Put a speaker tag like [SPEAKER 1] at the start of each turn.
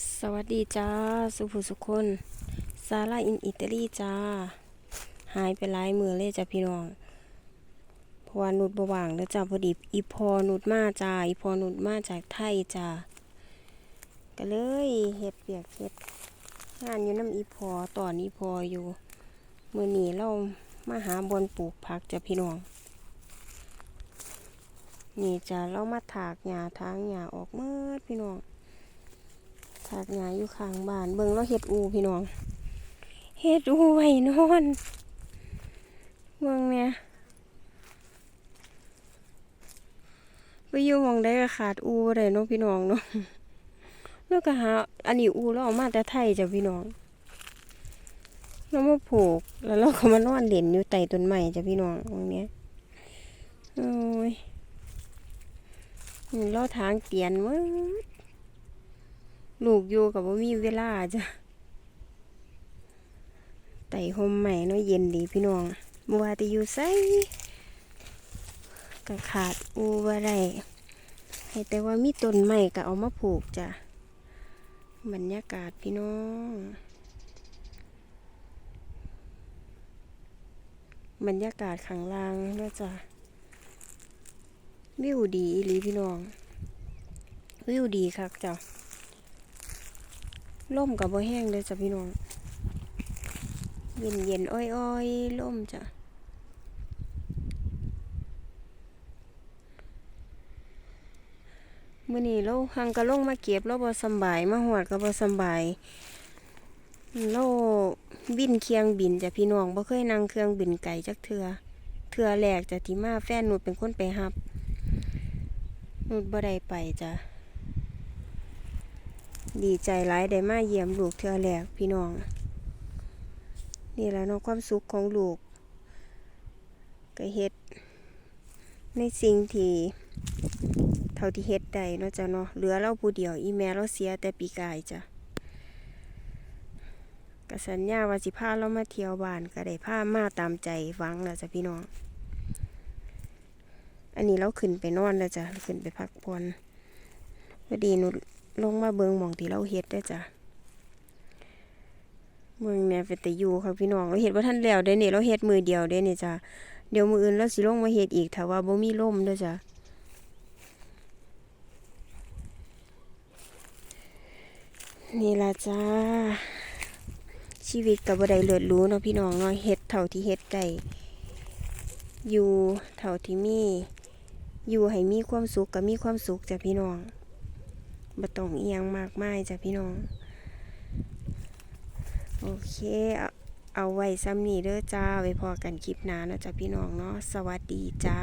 [SPEAKER 1] สวัสดีจ้า สุภุสุคน ซาร่าอินอิตาลีจ้า หายไปหลายมือเลยจ้ะพี่น้องเพราะว่านุดบว่างแล้วจ้าพอดีอีพอนุดมาจ้าอีพอนุดมาจากไทยจ้าก็เลยเฮ็ดเปียกเฮ็ดงานอยู่น้ำอีพอตอนอีพออยู่มือหนีเรามาหาบนปลูกผักจ้ะพี่น้องนี่จ้ะเรามาถากหญ้าทางหญ้าออกเมื่อพี่น้อง ถากหญ้าอยู่ข้างบ้าน เบิ่งเราเฮ็ดอูพี่น้อง เฮ็ดอูไว้นอน เบิ่งเนี่ยไปอยู่มองใดก็ขาดอูได้เนาะพี่น้องเนาะแล้วก็หา อันนี้อูเราเอามาแต่ไทยจ้ะพี่น้องเรามาผูก แล้วเราก็มานอนเล่นอยู่ใต้ต้นไม้จ้ะพี่น้องตรงเนี้ยโอ้ยเราทางเตียนมืด ลูกอยู่กับว่ามีเวลาจ้ะไต่หมใหม่เนาะเย็นดีพี่น้องบัวต่อยู่ไสก็ขาดอูบ่ได้ให้แต่ว่ามีต้นใหม่ก็เอามาผูกจ้ะบรรยากาศพี่น้องบรรยากาศข้างลางเนาะจ้ะวิวดีอีหลีพี่น้อง วิวดีคักจ้ะ ล่มกับบ่แห้งเลยจ้ะพี่น้อง เย็นเย็นๆอ้อยอ้อยๆล่มจ้ะมื้อนี้เราหังกระลงมาเก็บเราบ่สบายมาหอดก็บ่สบายเราบินเครื่องบินจ้ะพี่น้องบ่เคยนั่งเครื่องบินไกลจักเทื่อเทื่อแรกจ้ะที่มาแฟนหนูเป็นคนไปรับหนูบ่ได้ไปจ้ะ ดีใจหลายได้มาเยี่ยมลูกเทื่อแรกพี่น้อง นี่แหละเนาะความสุขของลูกก็เฮ็ด ในสิ่งที่เท่าที่เฮ็ดได้เนาะจ้ะเนาะเหลือเราผู้เดียว อีแม่เราเสียแต่ปีกายจ้ะก็สัญญาว่าสิพาเรามาเที่ยวบ้านก็ได้พามาตามใจหวังแล้วจ้ะพี่น้อง อันนี้เราขึ้นไปนอนแล้วจ้ะขึ้นไปพักผ่อนพอดีหนู ลงมาเบิงหมองที่เราเฮ็ดได้จ้ะเมืองเนี่ยเป็นแต่อยู่ค่ะพี่น้องเราเฮ็ดว่าท่านแล้วเด้เนี่ยเราเฮ็ดมือเดียวเด้เนี่ยจ้ะเดี๋ยวมืออื่นเราสิลงมาเฮ็ดอีกถ้าว่าบ่มีลมด้อจ้ะนี่ละจ้า ชีวิตก็บ่ได้เลิศหรูเนาะพี่น้องเนาะเฮ็ดเท่าที่เฮ็ดได้อยู่เท่าที่มี อยู่ให้มีความสุขก็มีความสุขจ้ะพี่น้อง บ่ต้องเอียงมากมายจ้ะพี่น้อง โอเค เอาไว้ซ้ำนี้เด้อจ้า ไว้พอกันคลิปหน้าเนาะจ้ะพี่น้องเนาะ สวัสดีจ้า